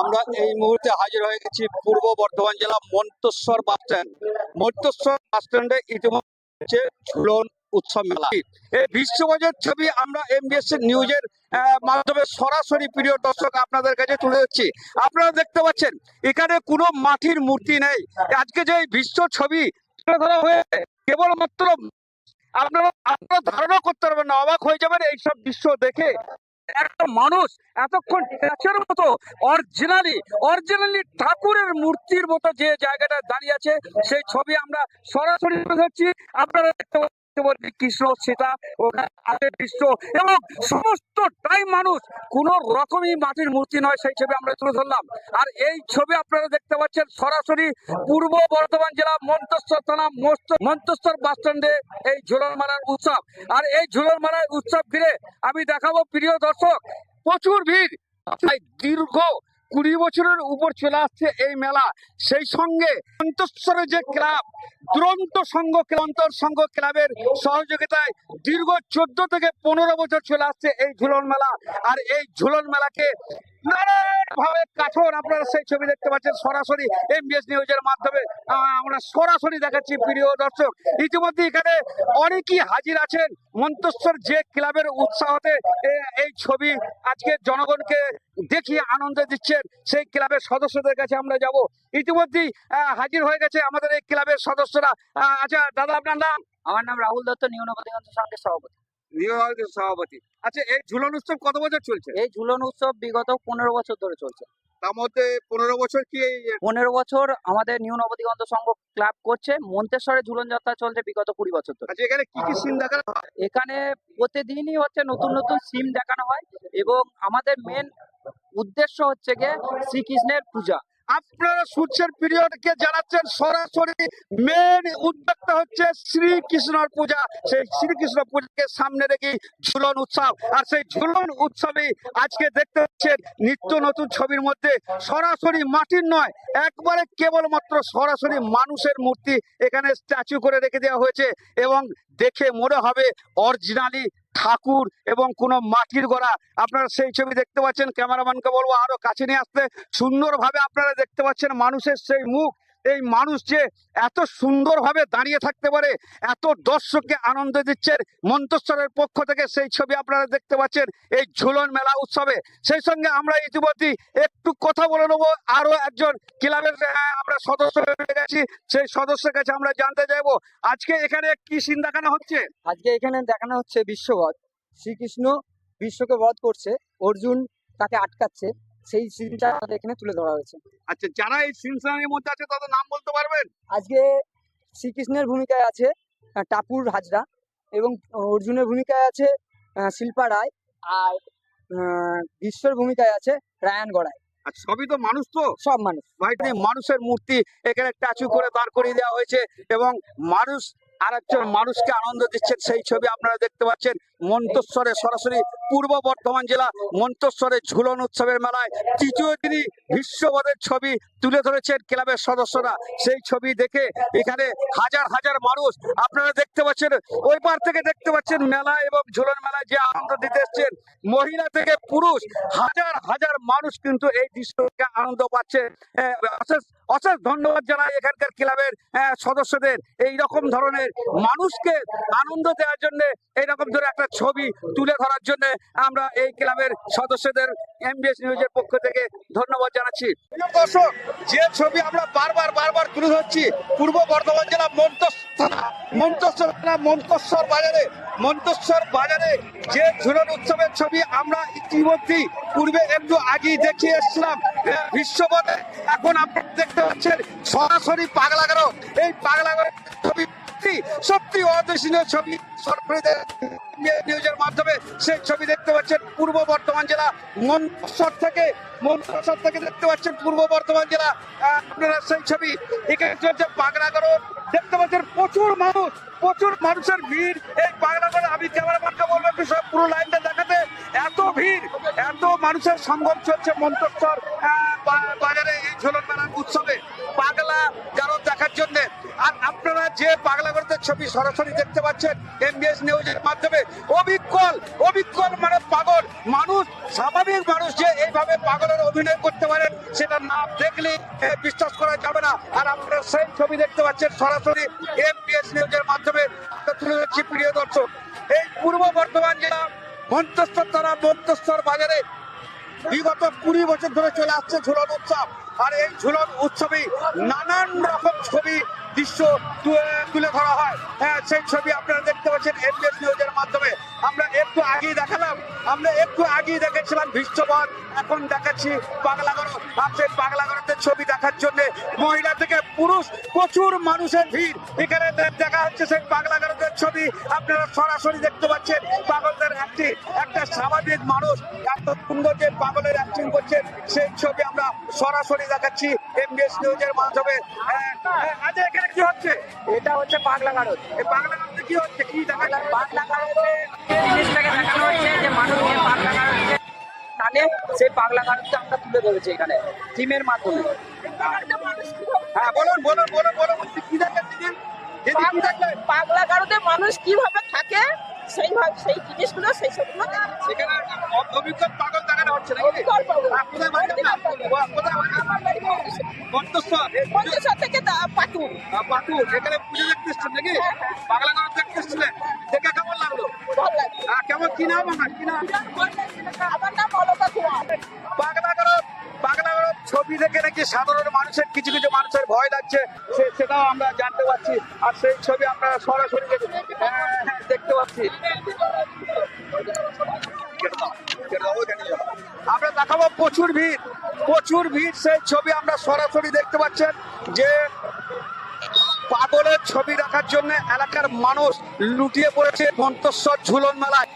আমরা এই মুহূর্তে হাজির হয়ে গেছি পূর্ব বর্ধমান জেলা Manteswar bus stand Manteswar bus স্ট্যান্ডে ইতিমধ্যে ঝুলন উৎসব মেলা। এই বিশ্ববাজার ছবি আমরা এমবিএস নিউজের মাধ্যমে সরাসরি প্রিয় দর্শক আপনাদের কাছে তুলে দিচ্ছি আপনারা দেখতে পাচ্ছেন, এখানে কোনো মাটির মূর্তি নেই। আজকে যে বিশ্ব ছবি তুলে ধরা হয়েছে, কেবলমাত্র আপনারা আপনারা ধারণা করতে পারবেন না, অবাক হয়ে যাবেন এইসব দৃশ্য দেখে। একটা মানুষ এতক্ষণ ট্যাচের মতো অরিজিনালি অরিজিনালি ঠাকুরের মূর্তির মতো যে জায়গাটা দাঁড়িয়ে আছে, সেই ছবি আমরা সরাসরি ধরছি আপনারা দেখতে পাচ্ছেন কৃষ্ণ সীতা ওখানে আগের দৃশ্য। এবং সমস্তটাই মানুষ, কোন রকমই মাটির মূর্তি নয় সেই ছবি আমরা তুলে ধরলাম। আর এই ছবি আপনারা দেখতে পাচ্ছেন সরাসরি পূর্ব বর্ধমান জেলা মন্তেশ্বর থানা মন্তেশ্বর বাস স্ট্যান্ডে এই ঝুলন মারার উৎসব। আর এই ঝুলন মারার উৎসব ঘিরে আমি দেখাবো প্রিয় দর্শক, প্রচুর ভিড়। তাই দীর্ঘ কুড়ি বছরের উপর চলে আসছে এই মেলা। সেই সঙ্গে অন্তঃস্বরে যে ক্লাব, দুরন্ত সংঘ অন্তর সংঘ ক্লাবের সহযোগিতায় দীর্ঘ চোদ্দ থেকে পনেরো বছর চলে আসছে এই ঝুলন মেলা। আর এই ঝুলন মেলাকে আমরা ইতিমধ্যে হাজির যে ক্লাবের উৎসাহতে এই ছবি জনগণকে দেখিয়ে আনন্দ দিচ্ছেন। সেই ক্লাবের সদস্যদের কাছে আমরা যাব। ইতিমধ্যেই হাজির হয়ে গেছে আমাদের এই ক্লাবের সদস্যরা। আচ্ছা দাদা আপনার নাম? আমার নাম রাহুল দত্ত নিউনপতিগঞ্জ সংঘের সভাপতি। সভাপতি। আচ্ছা এই ঝুলন উৎসব কত বছর চলছে? এই ঝুলন উৎসব বিগত পনেরো বছর ধরে চলছে। তার মধ্যে পনেরো বছর কি এই পনেরো বছর আমাদের নিউ নবদিগন্ত সংঘ ক্লাব করছে মন্তেশ্বরে ঝুলন যাত্রা চলছে বিগত কুড়ি বছর ধরে। আচ্ছা এখানে কি কি সিন দেখা এখানে প্রতিদিনই হচ্ছে নতুন নতুন সিম দেখানো হয় এবং আমাদের মেন উদ্দেশ্য হচ্ছে গিয়ে শ্রীকৃষ্ণের পূজা। আপনারা সূর্যের পিরিয়ডকে জানাচ্ছেন সরাসরি মেন উদ্যোক্তা হচ্ছে শ্রীকৃষ্ণর পূজা। সেই শ্রীকৃষ্ণ পূজাকে সামনে রেখে ঝুলন উৎসব। আর সেই ঝুলন উৎসবে আজকে দেখতে পাচ্ছেন নিত্য নতুন ছবির মধ্যে সরাসরি মাটির নয়, একবারে কেবলমাত্র সরাসরি মানুষের মূর্তি এখানে স্ট্যাচু করে রেখে দেওয়া হয়েছে এবং দেখে মনে হবে অরিজিনালি ঠাকুর এবং কোনো মাটির গড়া। আপনারা সেই ছবি দেখতে পাচ্ছেন, ক্যামেরাম্যানকে বলব আরও কাছে নিয়ে আসতে। সুন্দরভাবে আপনারা দেখতে পাচ্ছেন মানুষের সেই মুখ। এই মানুষ যে এত সুন্দরভাবে দাঁড়িয়ে থাকতে পারে, এত দর্শককে আনন্দ দিচ্ছেন মন্তেশ্বরের পক্ষ থেকে সেই ছবি আপনারা দেখতে পাচ্ছেন, এই ঝুলন মেলা উৎসবে। সেই সঙ্গে আমরা ইতিমধ্যে একটু কথা বলে নেব আরও একজন ক্লাবের আমরা সদস্য হয়ে গেছি, সেই সদস্যের কাছে আমরা জানতে চাইব, আজকে এখানে কি সিন দেখানো হচ্ছে? আজকে এখানে দেখানো হচ্ছে বিশ্ববধ। শ্রীকৃষ্ণ বিশ্বকে বধ করছে, অর্জুন তাকে আটকাচ্ছে। সেই সিনটা আমাদের এখানে তুলে ধরা হয়েছে। আচ্ছা যারা এই সিনসানের মধ্যে আছে তাদের নাম বলতে পারবেন? আজকে শ্রীকৃষ্ণের ভূমিকায় আছে টাপুর হাজরা এবং অর্জুনের ভূমিকায় আছে শিল্পা রায় আর বিশ্বর ভূমিকায় আছে রায়ান গড়াই। আর সবই তো মানুষ তো? সব মানুষ। ভাইটি মানুষের মূর্তি এখানে স্ট্যাচু করে দাঁড় করিয়ে দেওয়া হয়েছে এবং মানুষ আর একজন মানুষকে আনন্দ দিচ্ছেন সেই ছবি আপনারা দেখতে পাচ্ছেন। মন্তেশ্বরে সরাসরি পূর্ব বর্ধমান জেলা মন্তেশ্বরে ঝুলন উৎসবের মেলায় তৃতীয় দিনই বিশ্ববদের ছবি তুলে ধরেছেন ক্লাবের সদস্যরা। সেই ছবি দেখে এখানে হাজার হাজার মানুষ, আপনারা দেখতে পাচ্ছেন, ওই পার থেকে দেখতে পাচ্ছেন মেলা এবং ঝুলন মেলায় যে আনন্দ দিতে এসছেন। মহিলা থেকে পুরুষ, হাজার হাজার মানুষ কিন্তু এই দৃশ্যকে আনন্দ পাচ্ছে। অশেষ অশেষ ধন্যবাদ জানাই এখানকার ক্লাবের সদস্যদের। এই রকম ধরনের মানুষকে আনন্দ দেওয়ার জন্য এইরকম ধরে একটা ছবি তুলে ধরার জন্য আমরা এই ক্লাবের সদস্যদের এমবিএস নিউজের পক্ষ থেকে ধন্যবাদ জানাচ্ছি। দর্শক যে ছবি আমরা বারবার বারবার তুলে ধরছি পূর্ব বর্ধমান জেলা মন্তেশ্বর মন্তেশ্বর থানা মন্তেশ্বর বাজারে মন্তেশ্বর বাজারে যে ঝুলন উৎসবের ছবি আমরা ইতিমধ্যেই পূর্বে একটু আগেই দেখিয়ে এসেছিলাম। আহ, বিশ্বপথে এখন আপনারা দেখতে পাচ্ছেন সরাসরি পাগলাগারো। এই পাগলাগারো সত্যি সত্যি অদর্শনীয় ছবি নিউজের মাধ্যমে সেই ছবি দেখতে পাচ্ছেন পূর্ব বর্ধমান জেলা মন্তেশ্বর থেকে মন্তেশ্বর থেকে দেখতে পাচ্ছেন পূর্ব বর্ধমান জেলা। আপনারা সেই ছবি এখানে চলছে পাগলাগারো দেখতে পাচ্ছেন প্রচুর মানুষ প্রচুর মানুষের ভিড়। এই পাগলাগারো আমি ক্যামেরাম্যানকে বলব একটু সব পুরো লাইনটা দেখাতে। এত ভিড় এত মানুষের সঙ্গম চলছে মন্তেশ্বর আহ, বাজারে এই ঝোলন মেলার উৎসবে। পাগলা দেখার জন্য। আর আপনারা যে পাগলা গারোদের ছবি সরাসরি দেখতে পাচ্ছেন এমবিএস নিউজের মাধ্যমে, অবিকল অবিকল মানে পাগল। মানুষ, স্বাভাবিক মানুষ যে এইভাবে পাগলের অভিনয় করতে পারেন সেটা না দেখলে বিশ্বাস করা যাবে না। আর আপনারা সেই ছবি দেখতে পাচ্ছেন সরাসরি এমপিএস নিউজের মাধ্যমে। তুলে ধরছি প্রিয় দর্শক, এই পূর্ব বর্ধমান জেলা মন্তেশ্বর তারা মন্তেশ্বর বাজারে বিগত কুড়ি বছর ধরে চলে আসছে ঝুলন উৎসব। আর এই ঝুলন উৎসবে নানান রকম ছবি, দৃশ্য তুলে ধরা হয়। হ্যাঁ সেই ছবি আপনারা দেখতে পাচ্ছেন এমবিএস নিউজের মাধ্যমে। আমরা একটু আগেই দেখালাম, আমরা একটু আগেই দেখেছিলাম বিশ্ববন এখন দেখাচ্ছি পাগলাগড়। আর সেই পাগলাগড়ের ছবি দেখার জন্য মহিলা থেকে পুরুষ, প্রচুর মানুষের ভিড়। এখানে দেখা হচ্ছে সেই পাগলাগড়ের ছবি। আপনারা সরাসরি দেখতে পাচ্ছেন পাগলদের একটি, একটা স্বাভাবিক মানুষ। সুন্দর যে পাগলের অ্যাক্টিং করছেন সেই ছবি আমরা সরাসরি দেখাচ্ছি এমবিএস নিউজের মাধ্যমে। আচ্ছা এখানে কি হচ্ছে? এটা হচ্ছে পাগলা গারদ। এই পাগলাগড়ে কি হচ্ছে? কি দেখা পাগলা গারদে জিনিসটাকে দেখানো হচ্ছে যে মানুষ পাগলা গারদে টানে সেই পাগলা গারদটা আমরা তুলে ধরেছি এখানে টিমের মাধ্যমে। হ্যাঁ বলুন বলুন বলুন বলুন কি দেখেন পাগলা গারদে মানুষ কীভাবে থাকে? সেইভাবে সেই জিনিসগুলো সেই সবগুলো। সেখানে অ- অভিজ্ঞ পাগল দেখানো হচ্ছে নাকি অভিজ্ঞ পাগল। কোথায় বাড়ি কোথায়- কোথায় আমার বাড়ি মন্তেশ্বর। মন্তেশ্বর থেকে দা- পাটুন এখানে পুজো দেখতে এসছেন নাকি? হ্যাঁ, হ্যাঁ। বাংলা গান দেখতে এসছিলেন। দেখে কেমন লাগল? কেমন? কি নাম আপনার? কি নাম? আমার নাম অলকা কুমার। বাগনাগর বাগনাগর ছবি দেখে নাকি সাধারণ মানুষের কিছু কিছু মানুষের ভয় লাগছে। সে- সেটাও আমরা জানতে পারছি। আর সেই ছবি আমরা সরাসরি হ্যাঁ, দেখতে পাচ্ছি। আমরা দেখাবো প্রচুর ভিড় প্রচুর ভিড়। সেই ছবি আমরা সরাসরি দেখতে পাচ্ছেন যে পাগলের ছবি রাখার জন্য এলাকার মানুষ লুটিয়ে পড়েছে মন্তস্বর ঝুলন মেলায়।